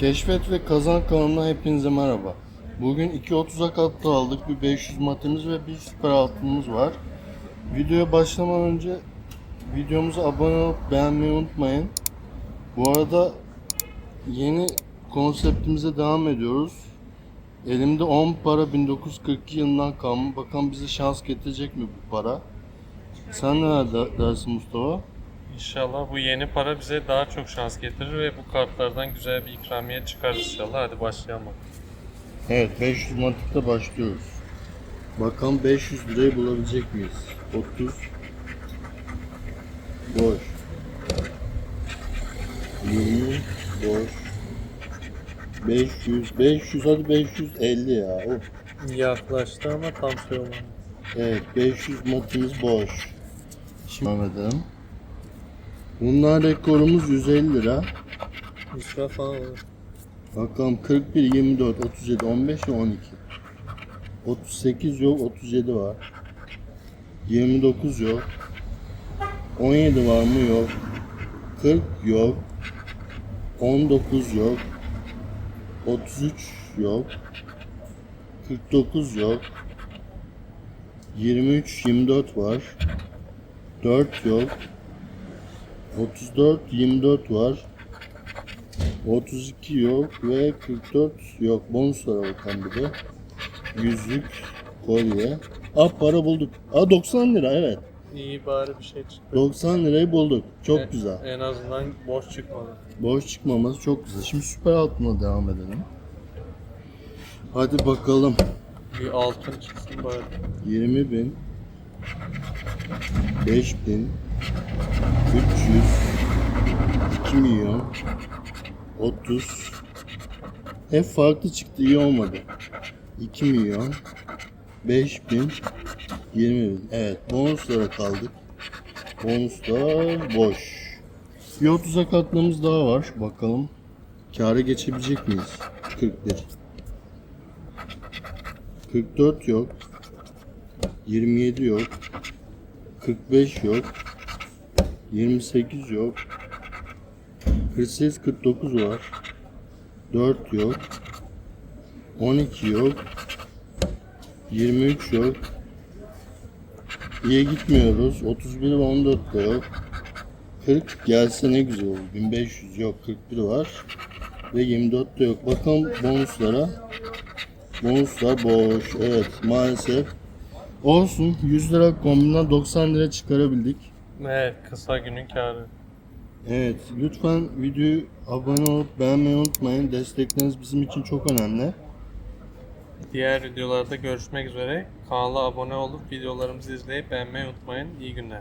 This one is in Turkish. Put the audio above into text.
Keşfet ve Kazan kanalına hepinize merhaba. Bugün 2.30'a katta aldık. Bir 500 matemiz ve bir süper altınımız var. Videoya başlamadan önce videomuza abone olup beğenmeyi unutmayın. Bu arada yeni konseptimize devam ediyoruz. Elimde 10 para 1942 yılından kalma. Bakalım bize şans getirecek mi bu para? Sen ne der- dersin Mustafa? İnşallah bu yeni para bize daha çok şans getirir ve bu kartlardan güzel bir ikramiye çıkar inşallah. Hadi başlayalım. Evet 500 mantıkta başlıyoruz. Bakalım 500 lirayı bulabilecek miyiz? 30 boş 20 boş 500 500 hadi 550 ya. Of. Yaklaştı ama tam şey olmadı. Evet 500 matımız boş. Şimdi edelim. Bunlar rekorumuz 150 lira. Yusra falan olur. Bakalım 41, 24, 37, 15 ve 12. 38 yok, 37 var. 29 yok. 17 var mı yok. 40 yok. 19 yok. 33 yok. 49 yok. 23, 24 var. 4 yok. 34, 24 var. 32 yok ve 44 yok. Bonuslara bakalım bir de. Yüzük, kolye. Aa para bulduk. Aa 90 lira evet. İyi bari bir şey çıktı. 90 lirayı bulduk. Çok E- güzel. En azından boş çıkmadı. Boş çıkmaması çok güzel. Şimdi süper altına devam edelim. Hadi bakalım. Bir altın çıksın bari. 20 bin 5 bin 300 2 milyon 30 hep farklı çıktı iyi olmadı. 2 milyon 5 bin 20 bin. Evet bonuslara kaldık. Bonuslar boş. Bir 30'a katlığımız daha var. Bakalım kâra geçebilecek miyiz? 41 44 yok. 27 yok. 45 yok. 28 yok. 48 49 var. 4 yok. 12 yok. 23 yok. İyi gitmiyoruz. 31 ve 14 da yok. 40 gelse ne güzel olur. 1500 yok. 41 var. Ve 24 de yok. Bakalım bonuslara. Bonuslar boş. Evet maalesef Olsun 100 lira kombinden 90 lira çıkarabildik. Evet kısa günün karı. Evet lütfen videoyu abone olup beğenmeyi unutmayın. Destekleriniz bizim için çok önemli. Diğer videolarda görüşmek üzere. Kanala abone olup videolarımızı izleyip beğenmeyi unutmayın. İyi günler.